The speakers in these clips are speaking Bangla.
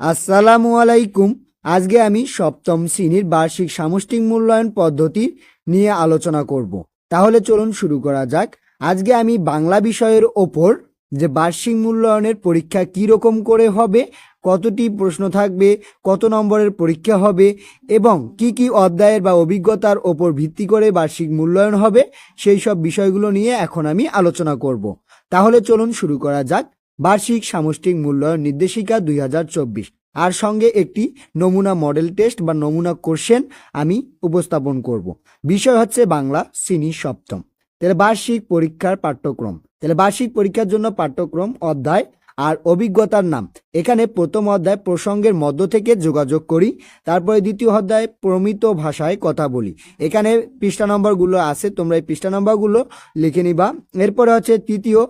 আসসালামু আলাইকুম। আজকে আমি সপ্তম শ্রেণির বার্ষিক সামষ্টিক মূল্যায়ন পদ্ধতি নিয়ে আলোচনা করব। তাহলে চলুন শুরু করা যাক। আজকে আমি বাংলা বিষয়ের ওপর যে বার্ষিক মূল্যায়নের পরীক্ষা কী রকম করে হবে, কতটি প্রশ্ন থাকবে, কত নম্বরের পরীক্ষা হবে, এবং কি কি অধ্যায়ের বা অভিজ্ঞতার ওপর ভিত্তি করে বার্ষিক মূল্যায়ন হবে, সেই সব বিষয়গুলো নিয়ে এখন আমি আলোচনা করব। তাহলে চলুন শুরু করা যাক। বার্ষিক সামষ্টিক মূল্যায়ন নির্দেশিকা দুই হাজার চব্বিশ। আর সঙ্গে একটি নমুনা মডেল টেস্ট বা নমুনা কোশ্চেন আমি উপস্থাপন করব। বিষয় হচ্ছে বাংলা শ্রেণি সপ্তম। তাহলে বার্ষিক পরীক্ষার পাঠ্যক্রম। তাহলে বার্ষিক পরীক্ষার জন্য পাঠ্যক্রম অধ্যায় আর অভিজ্ঞতার নাম। এখানে প্রথম অধ্যায় প্রসঙ্গের মধ্য থেকে যোগাযোগ করি, তারপরে দ্বিতীয় অধ্যায় প্রমিত ভাষায় কথা বলি। এখানে পৃষ্ঠা নম্বরগুলো আছে, তোমরা এই পৃষ্ঠা নম্বরগুলো লিখে নিবা। এরপরে হচ্ছে তৃতীয়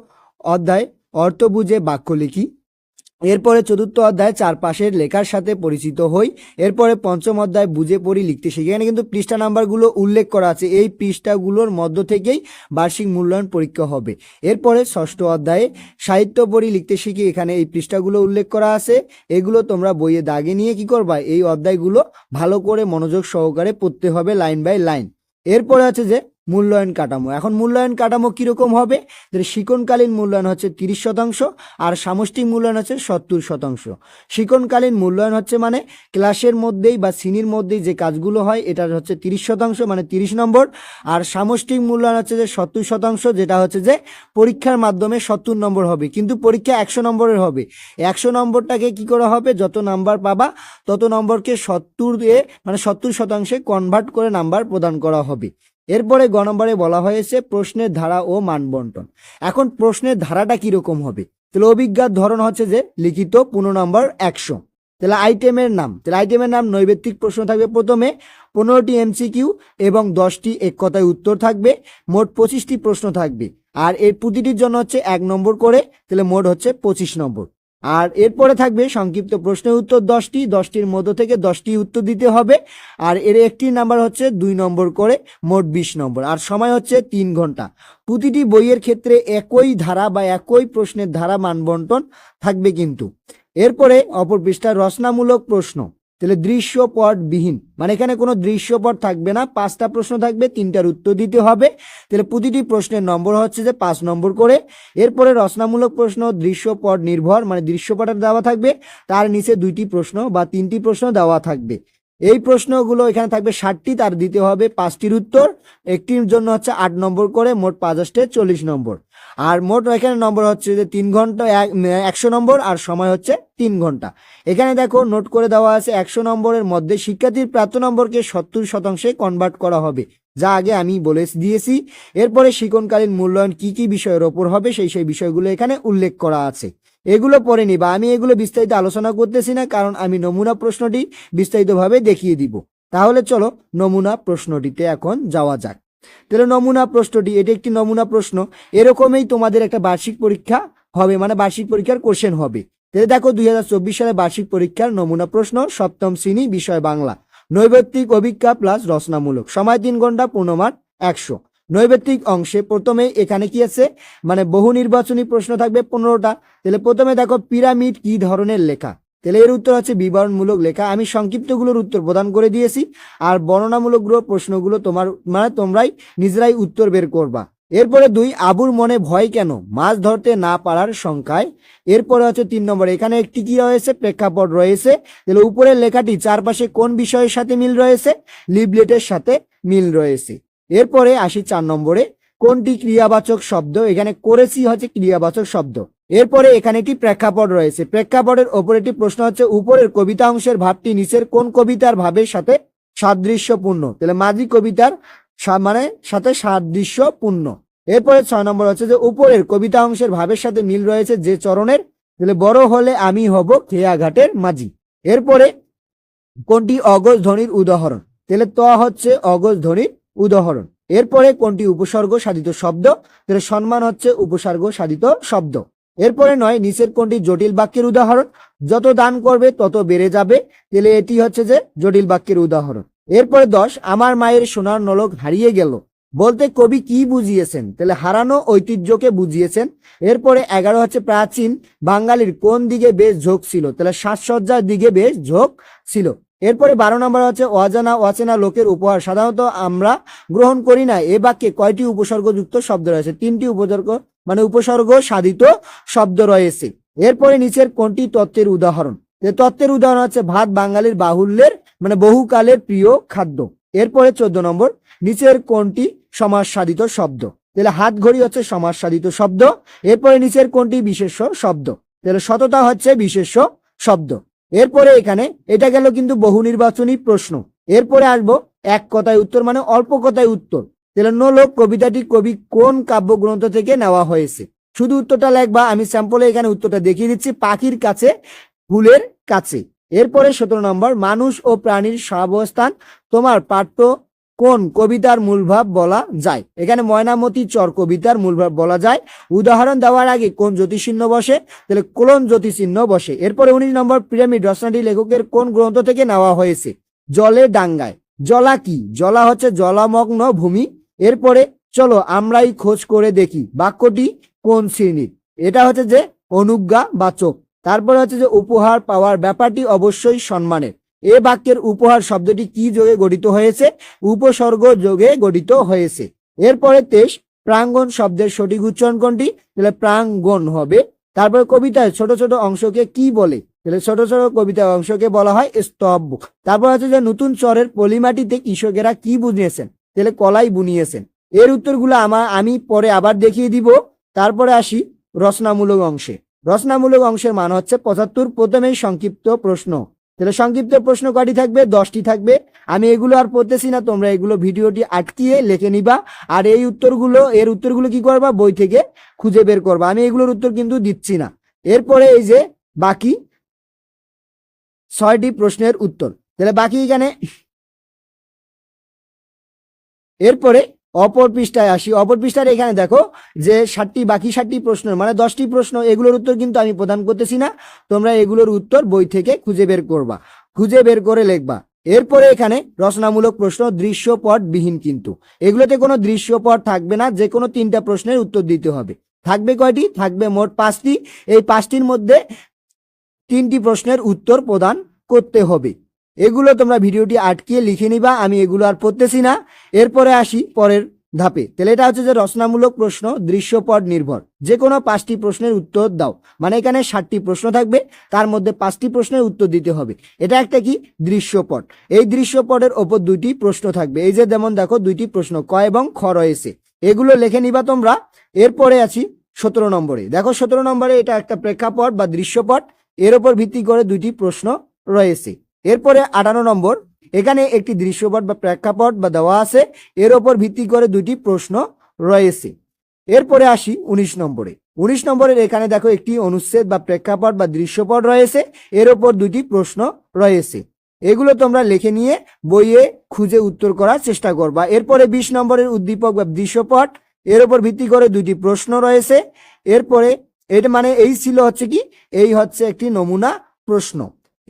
অধ্যায় অর্থ বুঝে বাক্য লিখি। এরপরে চতুর্থ অধ্যায় চারপাশের লেখার সাথে পরিচিত হই। এরপরে পঞ্চম অধ্যায় বুঝে পড়ি, লিখতে শিখি। এখানে কিন্তু পৃষ্ঠা নাম্বারগুলো উল্লেখ করা আছে। এই পৃষ্ঠাগুলোর মধ্য থেকেই বার্ষিক মূল্যায়ন পরীক্ষা হবে। এরপরে ষষ্ঠ অধ্যায়ে সাহিত্য পড়ি, লিখতে শিখি। এখানে এই পৃষ্ঠাগুলো উল্লেখ করা আছে। এগুলো তোমরা বইয়ে দাগে নিয়ে কি করবা? এই অধ্যায়গুলো ভালো করে মনোযোগ সহকারে পড়তে হবে লাইন বাই লাইন। এরপরে আছে যে মূল্যায়ন কাঠামো। এখন মূল্যায়ন কাঠামো কীরকম হবে? যে শিকনকালীন মূল্যায়ন হচ্ছে তিরিশ শতাংশ, আর সামষ্টিক মূল্যায়ন হচ্ছে সত্তর শতাংশ। শিকনকালীন মূল্যায়ন হচ্ছে মানে ক্লাসের মধ্যেই বা শ্রেণির মধ্যেই যে কাজগুলো হয় এটা হচ্ছে তিরিশ শতাংশ মানে তিরিশ নম্বর। আর সামষ্টিক মূল্যায়ন হচ্ছে যে সত্তর শতাংশ, যেটা হচ্ছে যে পরীক্ষার মাধ্যমে সত্তর নম্বর হবে। কিন্তু পরীক্ষা একশো নম্বরের হবে। একশো নম্বরটাকে কি করা হবে? যত নাম্বার পাবা, তত নম্বরকে সত্তর এ মানে সত্তর শতাংশে কনভার্ট করে নাম্বার প্রদান করা হবে। এরপরে গ বলা হয়েছে প্রশ্নের ধারা ও মানবন্টন। এখন প্রশ্নের ধারাটা কীরকম হবে? তাহলে অভিজ্ঞার ধরন হচ্ছে যে লিখিত পনেরো নম্বর একশো। তাহলে আইটেমের নাম, তাহলে আইটেমের নাম নৈবেত্তিক প্রশ্ন থাকবে প্রথমে, পনেরোটি এমসিকিউ এবং দশটি এক কথায় উত্তর থাকবে, মোট পঁচিশটি প্রশ্ন থাকবে। আর এর প্রতিটির জন্য হচ্ছে এক নম্বর করে, তাহলে মোট হচ্ছে পঁচিশ নম্বর। আর এরপরে থাকবে সংক্ষিপ্ত প্রশ্নের উত্তর দশটি, দশটির মধ্য থেকে দশটি উত্তর দিতে হবে। আর এর একটি নাম্বার হচ্ছে দুই নম্বর করে মোট বিশ নম্বর। আর সময় হচ্ছে তিন ঘণ্টা। প্রতিটি বইয়ের ক্ষেত্রে একই ধারা বা একই প্রশ্নের ধারা মানবন্টন থাকবে কিন্তু। এরপরে অপর পৃষ্ঠার রচনামূলক প্রশ্ন। তাহলে দৃশ্যপট বিহীন মানে এখানে কোনো দৃশ্যপট থাকবে না, পাঁচটা প্রশ্ন থাকবে, তিনটার উত্তর দিতে হবে। তাহলে প্রতিটি প্রশ্নের নম্বর হচ্ছে যে পাঁচ নম্বর করে। এরপরে রচনামূলক প্রশ্ন, দৃশ্যপট নির্ভর মানে দৃশ্যপটের দেওয়া থাকবে। তার নিচে দুইটি প্রশ্ন বা তিনটি প্রশ্ন দেওয়া থাকবে। এই প্রশ্নগুলো এখানে থাকবে ষাটটি, তার দিতে হবে পাঁচটির উত্তর। একটির জন্য হচ্ছে আট নম্বর করে, মোট পাঁচ আসতে চল্লিশ নম্বর। আর মোট এখানে নম্বর হচ্ছে যে তিন ঘণ্টা, এক- একশো নম্বর, আর সময় হচ্ছে তিন ঘণ্টা। এখানে দেখো, নোট করে দেওয়া আছে একশো নম্বরের মধ্যে শিক্ষার্থীর প্রাপ্ত নম্বরকে সত্তর শতাংশে কনভার্ট করা হবে। যা আগে আমি বলে দিয়েছি। এরপরে শিকনকালীন মূল্যায়ন কি কি বিষয়ের ওপর হবে সেই সেই বিষয়গুলো এখানে উল্লেখ করা আছে। এগুলো পরে নিবা। আমি এগুলো বিস্তারিত আলোচনা করতেছি না, কারণ আমি নমুনা প্রশ্নটি বিস্তারিতভাবে দেখিয়ে দিব। তাহলে চলো নমুনা প্রশ্নটিতে এখন যাওয়া যাক। তাহলে নমুনা প্রশ্নটি, এটি একটি নমুনা প্রশ্ন। এরকমই তোমাদের একটা বার্ষিক পরীক্ষা হবে মানে বার্ষিক পরীক্ষার কোশ্চেন হবে। তাহলে দেখো দুই হাজার চব্বিশ সালে বার্ষিক পরীক্ষার নমুনা প্রশ্ন সপ্তম শ্রেণি বিষয় বাংলা। নৈবেত্তিক অভিজ্ঞা প্লাস রচনামূলক। সময় তিন ঘণ্টা পূর্ণমান একশো। নৈবেত্তিক অংশে প্রথমে এখানে কি আছে? মানে বহু নির্বাচনী প্রশ্ন থাকবে পনেরোটা। তাহলে প্রথমে দেখো পিরামিড কি ধরনের লেখা? তাহলে এর উত্তর হচ্ছে বিবরণমূলক লেখা। আমি সংক্ষিপ্তগুলোর উত্তর প্রদান করে দিয়েছি। আর বর্ণনামূলকগুলো প্রশ্নগুলো তোমার মানে তোমরাই নিজেরাই উত্তর বের করবা। এরপরে দুই, আবুর মনে ভয় কেন? মাছ ধরতে না পারার সংখ্যায়। এরপরে হচ্ছে তিন নম্বর, এখানে একটি কি রয়েছে? প্রেক্ষাপট রয়েছে। তাহলে উপরের লেখাটি চারপাশে কোন বিষয়ের সাথে মিল রয়েছে? লিবলেটের সাথে মিল রয়েছে। এরপরে আসি চার নম্বরে, কোনটি ক্রিয়াবাচক শব্দ? এখানে করেছি হচ্ছে ক্রিয়াবাচক শব্দ। এরপরে এখানে একটি প্রেক্ষাপট রয়েছে। প্রেক্ষাপটের ওপর একটি প্রশ্ন হচ্ছে, উপরের কবিতা অংশের ভাবটি নিচের কোন কবিতার ভাবের সাথে সাদৃশ্যপূর্ণ? তাহলে মাঝি কবিতার মানে সাথে সাদৃশ্যপূর্ণ এরপরে ছয় নম্বর হচ্ছে যে উপরের কবিতা অংশের ভাবের সাথে মিল রয়েছে যে চরণের, তাহলে বড় হলে আমি হব খেয়াঘাটের মাঝি। এরপরে কোনটি অগজ ধ্বনির উদাহরণ? তাহলে ত হচ্ছে অগজ ধ্বনির উদাহরণ। এরপরে কোনটি উপসর্গ সাধিত শব্দ? তাহলে সম্মান হচ্ছে উপসর্গ সাধিত শব্দ। এরপরে নয়, নিচের কোনটি জটিল বাক্যের উদাহরণ? যত দান করবে তত বেড়ে যাবে। তাহলে এটি হচ্ছে যে জটিল বাক্যের উদাহরণ। এরপরে দশ, আমার মায়ের সোনার নলক হারিয়ে গেল। বলতে কবি কি বুঝিয়েছেন? তাহলে হারানো ঐতিহ্যকে বুঝিয়েছেন। এরপরে এগারো হচ্ছে প্রাচীন, বাঙালির কোন দিকে বেশ ঝোঁক ছিল? তাহলে সাজসজ্জার দিকে বেশ ঝোঁক ছিল। এরপরে বারো নম্বর হচ্ছে অজানা, অচেনা লোকের উপহার। সাধারণত আমরা গ্রহণ করি না, এ বাক্যে কয়টি উপসর্গযুক্ত শব্দ রয়েছে? তিনটি উপসর্গ মানে উপসর্গ সাধিত শব্দ রয়েছে। এরপরে নিচের কোনটি তত্ত্বের উদাহরণ? তত্ত্বের উদাহরণ হচ্ছে ভাত বাঙালির বাহুল্যের মানে বহুকালের প্রিয় খাদ্য। এরপরে চোদ্দ নম্বর, নিচের কোনটি সমাজ সাধিত শব্দ? তাহলে হাত ঘড়ি হচ্ছে সমাজ সাধিত শব্দ, এরপরে নিচের কোনটি বিশেষ্য শব্দ? তাহলে সততা হচ্ছে বিশেষ্য শব্দ। এরপরে এখানে, এটা গেল কিন্তু বহু নির্বাচনী প্রশ্ন। এরপরে আসব এক কথায় উত্তর মানে অল্প কথায় উত্তর। তাহলে নোলক কবিতাটি কবি কোন কাব্যগ্রন্থ থেকে নেওয়া হয়েছে? শুধু উত্তরটা লেখবা, আমি স্যাম্পলে এখানে উত্তরটা দেখিয়ে দিচ্ছি, পাখির কাছে, ফুলের কাছে। এরপরে সতেরো নম্বর, মানুষ ও প্রাণীর সহাবস্থান তোমার পাঠ্য কোন কবিতার মূলভাব বলা যায়? এখানে ময়নামতি চর কবিতার মূলভাব বলা যায়। উদাহরণ দেওয়ার আগে কোন জ্যোতিষিহ্ন বসে? তাহলে কোলন জ্যোতিষিহ্ন বসে। এরপরে উনিশ নম্বর, পিরামিড রচনাটি লেখকের কোন গ্রন্থ থেকে নেওয়া হয়েছে? জলে ডাঙ্গায়। জলা কি? জলা হচ্ছে জলামগ্ন ভূমি। এরপরে চলো আমরাই খোঁজ করে দেখি বাক্যটি কোন শ্রেণির? এটা হচ্ছে যে, অনুজ্ঞা বাচক। তারপরে হচ্ছে যে উপহার পাওয়ার ব্যাপারটি অবশ্যই সম্মানের। এ বাক্যের উপহার শব্দটি কি যোগে গঠিত হয়েছে? উপসর্গ যোগে গঠিত হয়েছে। এরপরে তেইশ, প্রাঙ্গণ শব্দের সঠিক উচ্চারণ কোনটি? তাহলে প্রাঙ্গণ হবে। তারপরে কবিতায় ছোট ছোট অংশকে কি বলে? তাহলে ছোট ছোট কবিতার অংশকে বলা হয় স্তব্ধ তারপর হচ্ছে যে নতুন চরের পলিমাটিতে কৃষকেরা কি বুনিয়েছেন? তাহলে কলাই বুনিয়েছেন। এর উত্তরগুলো আমার আমি পরে আবার দেখিয়ে দিব। তারপরে আসি রচনামূলক অংশে। রচনামূলক অংশের মান হচ্ছে পঁচাত্তর। প্রথমেই সংক্ষিপ্ত প্রশ্ন। তাহলে সংক্ষিপ্ত প্রশ্ন কটি থাকবে? দশটি থাকবে। আমি এগুলো আর পড়তেছি না, তোমরা এগুলো ভিডিওটি আটকিয়ে লিখে নিবা। আর এই উত্তরগুলো, এর উত্তরগুলো কি করবা? বই থেকে খুঁজে বের করবা। আমি এগুলোর উত্তর কিন্তু দিচ্ছি না। এরপরে এই যে বাকি ছয়টি প্রশ্নের উত্তর। তাহলে বাকি এখানে। এরপরে অপর পৃষ্ঠায় আসি। অপর পৃষ্ঠার এখানে দেখো যে ষাটটি, বাকি ষাটটি প্রশ্ন মানে দশটি প্রশ্ন, এগুলোর উত্তর কিন্তু আমি প্রদান করতেছি না। তোমরা এগুলোর উত্তর বই থেকে খুঁজে বের করবা। খুঁজে বের করে লিখবা। এরপরে এখানে রচনামূলক প্রশ্ন দৃশ্যপট বিহীন কিন্তু। এগুলোতে কোনো দৃশ্যপট থাকবে না, যে কোনো তিনটা প্রশ্নের উত্তর দিতে হবে। থাকবে কয়টি? থাকবে মোট পাঁচটি। এই পাঁচটির মধ্যে তিনটি প্রশ্নের উত্তর প্রদান করতে হবে। এগুলো তোমরা ভিডিওটি আটকিয়ে লিখে নিবা, আমি এগুলো আর পড়তেছি না। এরপরে আসি পরের ধাপে। তাহলে এটা হচ্ছে যে রচনামূলক প্রশ্ন, দৃশ্যপট নির্ভর। যে কোনো পাঁচটি প্রশ্নের উত্তর দাও। মানে এখানে ষাটটি প্রশ্ন থাকবে, তার মধ্যে পাঁচটি প্রশ্নের উত্তর দিতে হবে। এটা একটা কি? দৃশ্যপট। এই দৃশ্যপটের ওপর দুইটি প্রশ্ন থাকবে। এই যে যেমন দেখো, দুইটি প্রশ্ন, ক এবং খ রয়েছে। এগুলো লিখে নিবা তোমরা। এরপরে আছি সতেরো নম্বরে। দেখো সতেরো নম্বরে এটা একটা প্রেক্ষাপট বা দৃশ্যপট। এর ওপর ভিত্তি করে দুইটি প্রশ্ন রয়েছে। এরপরে আটান্ন নম্বর, এখানে একটি দৃশ্যপট বা প্রেক্ষাপট বা দেওয়া আছে, এর ওপর ভিত্তি করে দুটি প্রশ্ন রয়েছে। এরপরে আসি উনিশ নম্বরে। উনিশ নম্বরের এখানে দেখো একটি অনুচ্ছেদ বা প্রেক্ষাপট বা দৃশ্যপট রয়েছে, এর ওপর দুটি প্রশ্ন রয়েছে। এগুলো তোমরা লিখে নিয়ে বইয়ে খুঁজে উত্তর করার চেষ্টা করবা। এরপরে বিশ নম্বরের উদ্দীপক বা দৃশ্যপট, এর ওপর ভিত্তি করে দুটি প্রশ্ন রয়েছে। এরপরে এটা মানে এই ছিল হচ্ছে কি? এই হচ্ছে একটি নমুনা প্রশ্ন।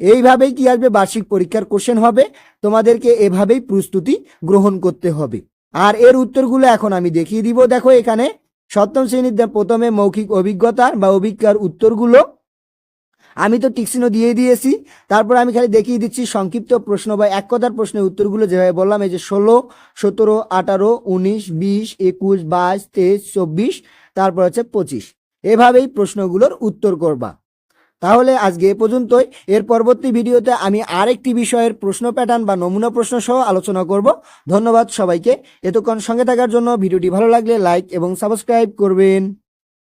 এইভাবেই কি আসবে? বার্ষিক পরীক্ষার কোশ্চেন হবে। তোমাদেরকে এভাবেই প্রস্তুতি গ্রহণ করতে হবে। আর এর উত্তরগুলো এখন আমি দেখিয়ে দিব। দেখো এখানে সপ্তম শ্রেণীতে প্রথমে মৌখিক অভিজ্ঞতা বা অভিজ্ঞার উত্তরগুলো। আমি তো টিকসিনও দিয়ে দিয়েছি। তারপর আমি খালি দেখিয়ে দিচ্ছি সংক্ষিপ্ত প্রশ্ন বা এক কথার প্রশ্নের উত্তরগুলো যেভাবে বললাম, এই যে ষোলো, সতেরো, আঠারো, উনিশ, বিশ, একুশ, বাইশ, তেইশ, চব্বিশ, তারপর হচ্ছে পঁচিশ। এভাবেই প্রশ্নগুলোর উত্তর করবা। তাহলে আজকে এ পর্যন্তই। এর পরবর্তী ভিডিওতে আমি আরেকটি বিষয়ের প্রশ্ন প্যাটার্ন বা নমুনা প্রশ্ন সহ আলোচনা করব। ধন্যবাদ সবাইকে। এতক্ষণ সঙ্গে থাকার জন্য ভিডিওটি ভালো লাগলে লাইক এবং সাবস্ক্রাইব করবেন।